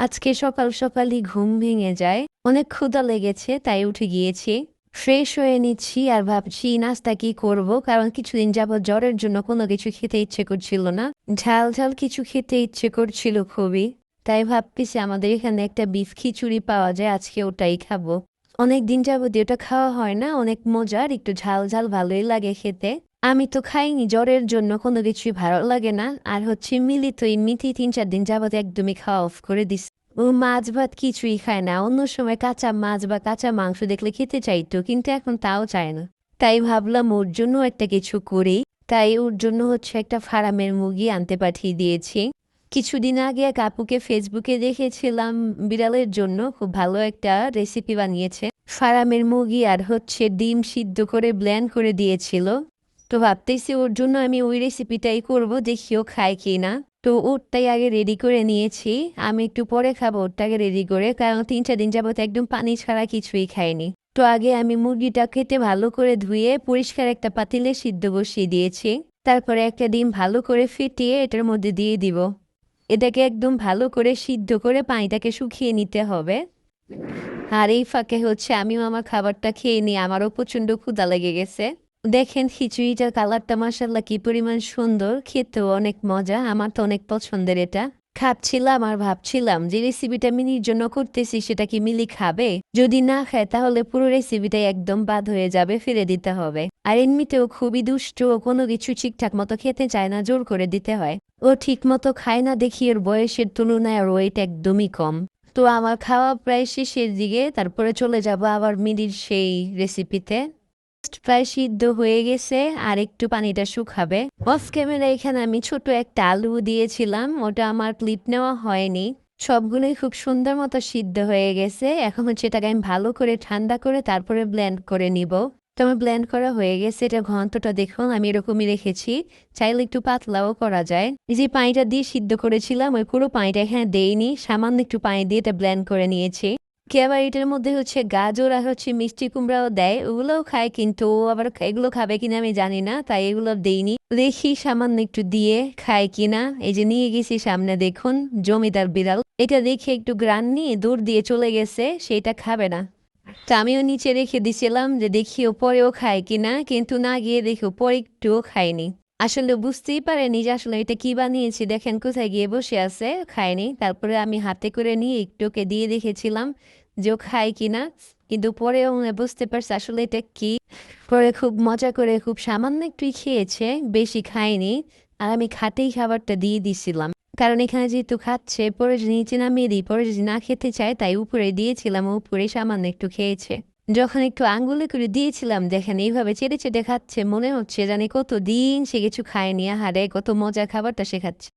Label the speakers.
Speaker 1: আজকে সকাল সকালই ঘুম ভেঙে যায়। অনেক ক্ষুধা লেগেছে, তাই উঠে গিয়েছি। ফ্রেশ হয়ে নিচ্ছি আর ভাবছি, নাস্তা কি করব? কারণ কিছুদিন যাবৎ জ্বরের জন্য কোনো কিছু খেতে ইচ্ছে করছিল না। ঝাল ঝাল কিছু খেতে ইচ্ছে করছিল খুবই। তাই ভাবতেছি আমাদের এখানে একটা বিফ খিচুড়ি পাওয়া যায়, আজকে ওটাই খাব। অনেক দিন যাবত ওটা খাওয়া হয় না, অনেক মজার, একটু ঝাল ঝাল ভালোই লাগে খেতে। আমি তো খাইনি, জ্বরের জন্য কোনো কিছুই ভালো লাগে না। আর হচ্ছে মিলি তো এমনিতেই তিন চার দিন যাবত একদমই খাওয়া অফ করে দিস ও মাছ ভাত কিছুই খায় না। অন্য সময় কাঁচা মাছ বা কাঁচা মাংস দেখলে খেতে চাইতো, কিন্তু এখন তাও চায় না। তাই ভাবলাম ওর জন্য একটা কিছু করি। তাই ওর জন্য হচ্ছে একটা ফার্মের মুরগি আনতে পাঠিয়ে দিয়েছি। কিছুদিন আগে এক আপুকে ফেসবুকে দেখেছিলাম, বিড়ালের জন্য খুব ভালো একটা রেসিপি বানিয়েছে। ফার্মের মুরগি আর হচ্ছে ডিম সিদ্ধ করে ব্ল্যান্ড করে দিয়েছিল। তো ভাবতেছি ওর জন্য আমি ওই রেসিপিটাই করব দেখিও খায় কি না তো ওরটাই আগে রেডি করে নিয়েছি। আমি একটু পরে খাব, ওরটাকে রেডি করে। কারণ তিন চার দিন যাবত একদম পানি ছাড়া কিছুই খাইনি। তো আগে আমি মুরগিটা কেটে ভালো করে ধুয়ে পরিষ্কার একটা পাতিলে সিদ্ধ বসিয়ে দিয়েছি। তারপরে একটা ডিম ভালো করে ফিটিয়ে এটার মধ্যে দিয়ে দিব। এটাকে একদম ভালো করে সিদ্ধ করে পানিটাকে শুকিয়ে নিতে হবে। আর এই ফাঁকে হচ্ছে আমিও আমার খাবারটা খেয়ে নিই। আমারও প্রচণ্ড ক্ষুদা লেগে গেছে। দেখেন, খিচুড়িটার কালারটা মাসাল্লাহ কি পরিমাণ সুন্দর, খেতেও অনেক মজা, আমার তো অনেক পছন্দের এটা। খাচ্ছিলাম আর ভাবছিলাম যে রেসিপিটা মিনির জন্য করতেছি, সেটা কি মিলি খাবে? যদি না খায়, তাহলে পুরো রেসিপিটাই একদম বাদ হয়ে যাবে ফিরে দিতে হবে। আর এমনিতেও খুবই দুষ্ট ও কোনো কিছু ঠিকঠাক মতো খেতে চায় না, জোর করে দিতে হয়। ও ঠিক মতো খায় না দেখি ওর বয়সের তুলনায় আর ওয়েট একদমই কম। তো আমার খাওয়া প্রায় শেষের দিকে, তারপরে চলে যাব আবার মিডির সেই রেসিপিতে প্রায় সিদ্ধ হয়ে গেছে, আর একটু পানিটা শুকাবে। অফ ক্যামেরা এখানে আমি ছোট একটা আলু দিয়েছিলাম, ওটা আমার ক্লিপ নেওয়া হয়নি। সবগুলোই খুব সুন্দর মতো সিদ্ধ হয়ে গেছে। এখন হচ্ছে এটাকে আমি ভালো করে ঠান্ডা করে তারপরে ব্লেন্ড করে নিব। তো আমার ব্লেন্ড করা হয়ে গেছে, এটা ঘন্টটা দেখুন, আমি এরকমই রেখেছি। চাইলে একটু পাতলাও করা যায়। এই যে পানিটা দিয়ে সিদ্ধ করেছিলাম, ওই পুরো পানিটা এখানে দেইনি, সামান্য একটু পানি দিয়ে এটা ব্লেন্ড করে নিয়েছি। কে আবার এটার মধ্যে হচ্ছে গাজর আর হচ্ছে মিষ্টি কুমড়াও দেয়, ওগুলোও খায় কিন্তু আবার এগুলো খাবে কিনা আমি জানি না, তাই এগুলো দেইনি। দেখি সামান্য একটু দিয়ে খায় কিনা, এই যে নিয়ে গেছি সামনে দেখুন, জমিদার বিড়াল। এটা দেখে একটু গ্রান নিয়ে দূর দিয়ে চলে গেছে, সেটা খাবে না। তা আমিও নিচে রেখে দিছিলাম যে দেখি ও পরেও খায় কিনা, কিন্তু না গিয়ে দেখি ও পরে একটুও খায়নি। আসলে বুঝতেই পারেনি যে আসলে এটা কি বানিয়েছি, দেখেন কোথায় গিয়ে বসে আছে, খায়নি। তারপরে আমি হাতে করে নিয়ে একটু ওকে দিয়ে দেখেছিলাম যে খায় কিনা, কিন্তু পরে বুঝতে পারছে আসলে এটা কি। পরে খুব মজা করে খুব সামান্য একটুই খেয়েছে, বেশি খায়নি, আর আমি খাটেই খাবারটা দিয়ে দিছিলাম। কারণ এখানে যেহেতু খাচ্ছে, পরে নিচে নামিয়ে দিই, পরে যদি না খেতে চায়, তাই উপরে দিয়েছিলাম উপরে সামান্য একটু খেয়েছে। যখন একটু আঙ্গুলে করে দিয়েছিলাম, দেখেন এইভাবে চেটে চেটে খাচ্ছে, মনে হচ্ছে জানি কত দিন সে কিছু খায়নি, আহারে, কত মজা খাবারটা শেখাচ্ছে